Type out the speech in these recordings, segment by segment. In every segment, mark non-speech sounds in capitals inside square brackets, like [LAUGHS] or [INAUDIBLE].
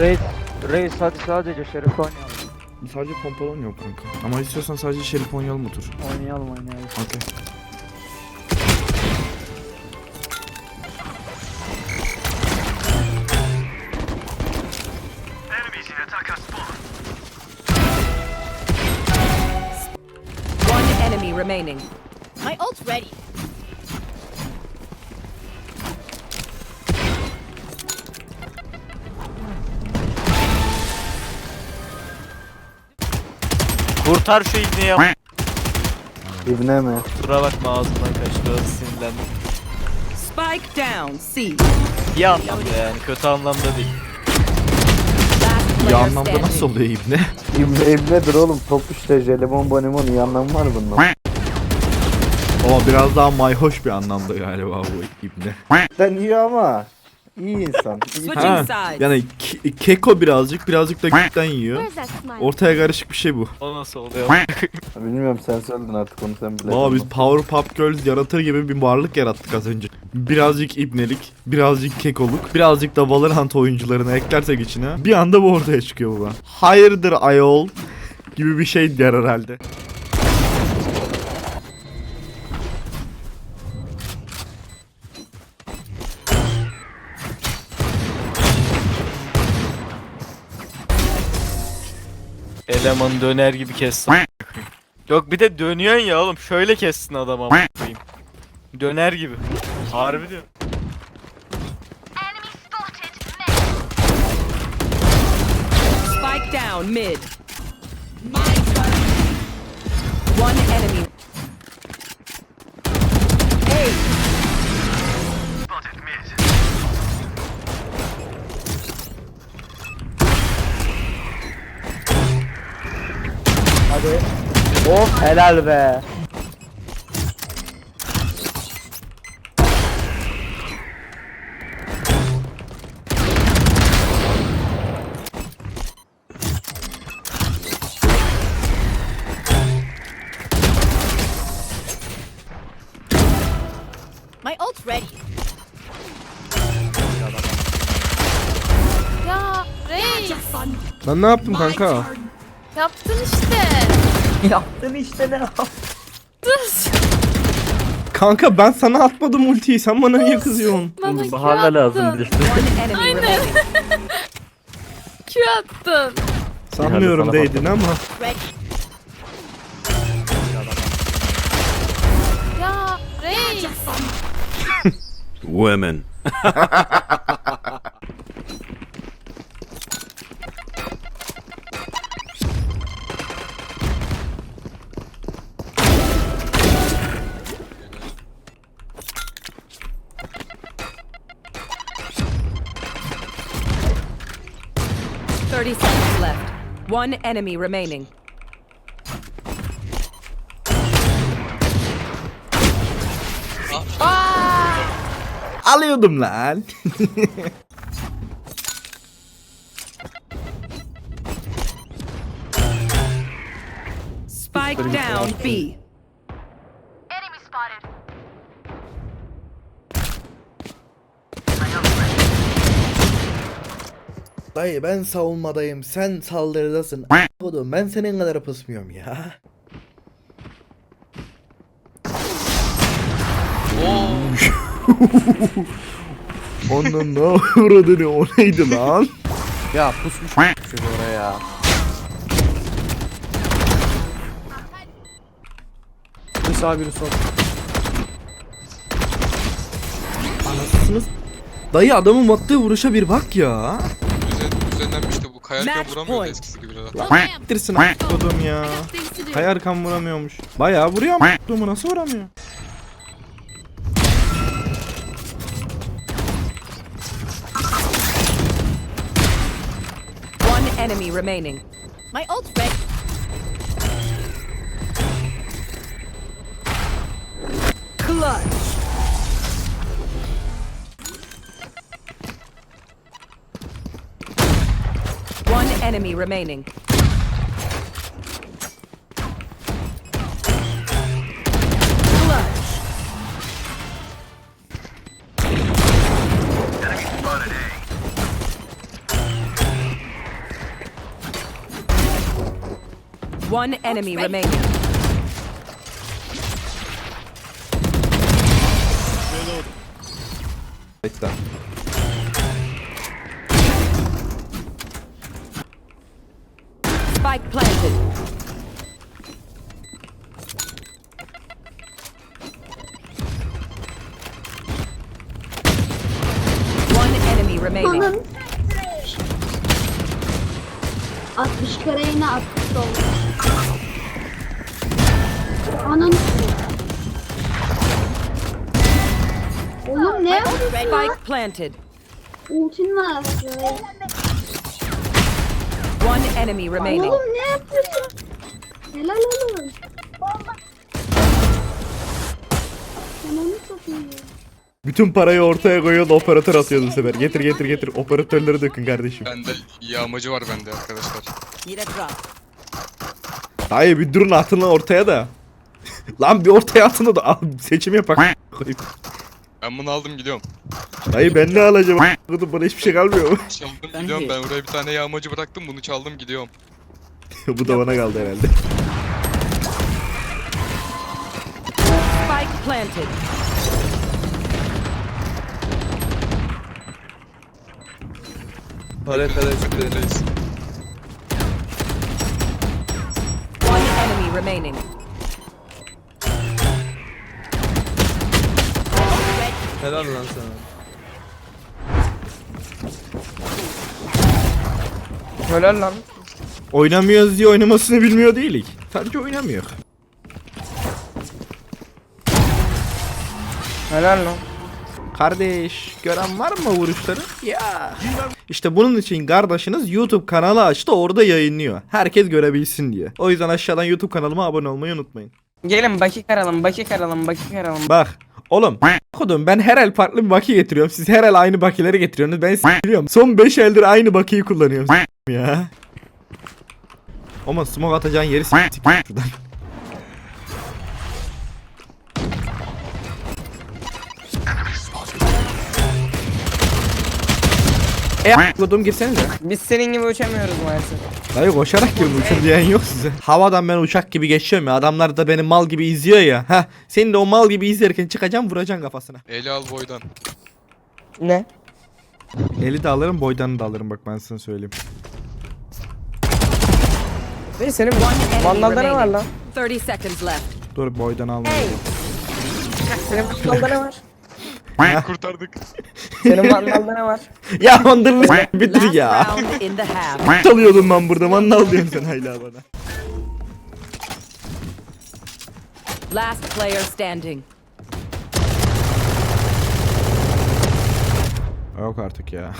Reis, Reis hadi sadece Şerif oynayalım. Sadece pompalı oynuyor kanka. Ama istiyorsan sadece şerif oynayalım otur. Oynayalım oynayalım. Okey. One enemy remaining. My ult's ready. Kurtar şu ibneyi ya. İbne mi? Kusura bakma ağzımdan kaçtı. Sinirlendim. Spike down. C. İyi anlamda yani. Kötü anlamda değil. Player anlamda nasıl oluyor ibne? İbne İbnedir oğlum. Top işte jelibon bonibon iyi anlamı var bunun. Ama biraz daha mayhoş bir anlamda galiba bu ibne. Ben iyi ama. İyi insan. İyi. Ha, yani ke- keko birazcık, birazcık da gütten yiyor. Ortaya karışık bir şey bu. O nasıl oluyor? Bilmiyorum sen söyledin artık onu sen bile. Baba biz Powerpuff Girls yaratır gibi bir varlık yarattık az önce. Birazcık ibnelik, birazcık kekoluk, birazcık da Valorant oyuncularını eklersek içine bir anda bu ortaya çıkıyor baba. Hayırdır ayol gibi bir şey der herhalde. Elemanı döner gibi kessin. Yok bir de dönüyorsun ya oğlum. Şöyle kessin adam ama. koyayım. Döner gibi. Harbi diyor. Spike down mid. One enemy. Oh helal be. My ult's ready. Ya Reis Ben ne yaptım kanka? yaptın işte. [LAUGHS] Yaptın işte ne yaptın? Kanka ben sana atmadım ultiyi sen bana niye kızıyorsun? Bana Q Bahane lazım attın. bir işte. Aynen. [LAUGHS] Q attın. Sanmıyorum sana değdin ama. Ya Reis. Women. [LAUGHS] One enemy remaining. Ah! Alıyordum lan. Spike down B. Dayı ben savunmadayım sen saldırıdasın. Oğlum ben senin kadar pısmıyorum ya. [LAUGHS] Onun ne uğradığını o neydi lan? Ya pusmuş çocuk oraya ya. Bir sağ biri sol. Anasınız. Dayı adamın attığı vuruşa bir bak ya. Düzen, düzenlenmiş de bu kayarken Match vuramıyor da point. eskisi gibi rahat. Dirsin atladım ya. Kayarken vuramıyormuş. Bayağı vuruyor atladığımı nasıl vuramıyor? One enemy remaining. My ult's ready. Clutch. enemy remaining. One enemy remaining. It's done. Spike planted. One enemy remaining. Anam. 60 kere yine 60 oldu. Anam. Oğlum ne yapıyorsun? Spike planted. Ultin var. One enemy remaining. Oğlum ne yapıyorsun? Helal oğlum. Ananı satayım. Bütün parayı ortaya koyuyordu operatör atıyordu bu sefer. Getir getir getir operatörleri dökün kardeşim. Bende yağmacı var bende arkadaşlar. Need a drop. Dayı bir durun atın lan ortaya da. [LAUGHS] lan bir ortaya atın da al, seçim yapak. Koyayım. Ben bunu aldım gidiyorum. Dayı ben ne alacağım? Kızım bana hiçbir şey kalmıyor mu? [LAUGHS] Çaldım gidiyorum ben oraya bir tane yağmacı bıraktım bunu çaldım gidiyorum. Bu da bana kaldı herhalde. Spike planted. Reis. One enemy remaining. Helal lan sana. Helal lan. Oynamıyoruz diye oynamasını bilmiyor değilik. Sadece oynamıyor. Helal lan. Kardeş gören var mı vuruşları? Ya. İşte bunun için kardeşiniz YouTube kanalı açtı orada yayınlıyor. Herkes görebilsin diye. O yüzden aşağıdan YouTube kanalıma abone olmayı unutmayın. Gelin baki karalım, baki karalım, baki karalım. Bak oğlum kodum ben her el farklı bir baki getiriyorum. Siz her el aynı bakileri getiriyorsunuz. Ben sizi biliyorum. Son 5 eldir aynı bakiyi kullanıyorum. S- ya. Ama smoke atacağın yeri s- s- şuradan. E kodum girsenize. Biz senin gibi uçamıyoruz maalesef. Dayı koşarak gibi uçun diyen yok size. Havadan ben uçak gibi geçiyorum ya. Adamlar da beni mal gibi izliyor ya. Heh. Senin de o mal gibi izlerken çıkacaksın vuracaksın kafasına. Eli al boydan. Ne? Eli de alırım boydanı da alırım bak ben sana söyleyeyim. Ne senin vandalda ne var lan? 30 seconds left. Dur boydan almayayım. Senin vandalda ne var? Kurtardık. [LAUGHS] Senin vandalda ne var? [LAUGHS] ya mandırlı bitir ya. round in the half. Çalıyordum ben burada mandal diyorsun sen hala bana. Last player standing. Yok artık ya.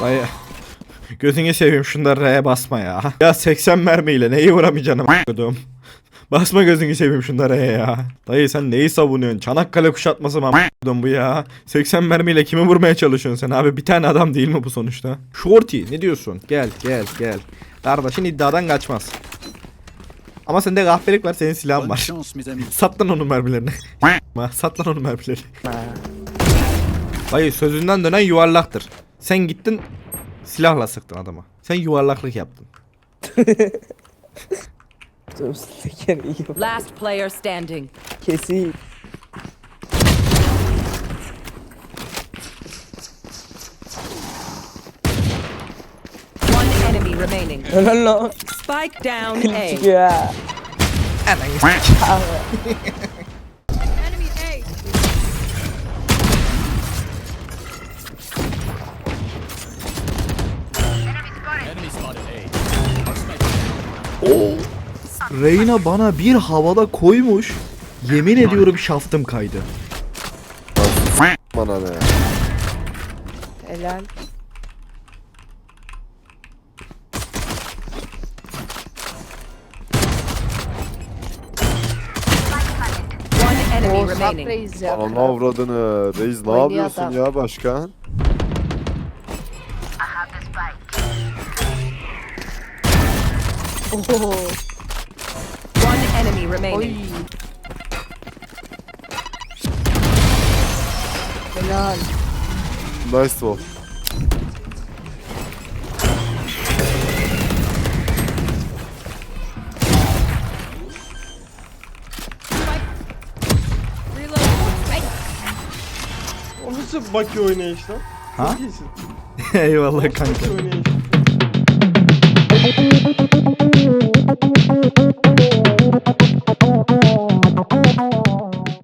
Dayı. Gözünü seveyim şunları R'ye basma ya. Ya 80 mermiyle neyi vuramayacaksın a**kodum. Basma gözünü seveyim şunlara ya. Dayı sen neyi savunuyorsun? Çanakkale kuşatması mı bu ya? 80 mermiyle kimi vurmaya çalışıyorsun sen abi? Bir tane adam değil mi bu sonuçta? Shorty ne diyorsun? Gel gel gel. Kardeşin iddiadan kaçmaz. Ama sende kahpelik var senin silahın var. [LAUGHS] Sat lan onun mermilerini. [LAUGHS] [LAUGHS] Sat lan onun mermilerini. Dayı sözünden dönen yuvarlaktır. Sen gittin silahla sıktın adama. Sen yuvarlaklık yaptın. Last player standing. Kesin. One enemy remaining. Helal lan. Spike down Kim A. çıkıyor ya? Enemy [LAUGHS] Reyna bana bir havada koymuş. Yemin ediyorum şaftım kaydı. Bana ne? Helal. Enemy remaining. reis ya. Ananı avradını. Reis ne Oynuyor yapıyorsun adam. ya başkan? Oho. One enemy Oy. remaining. Helal. Nice wall. Reload. Ay. O nasıl Baki oynayış lan? Ha? Çok iyisin. Eyvallah kanka. Baki oynayış.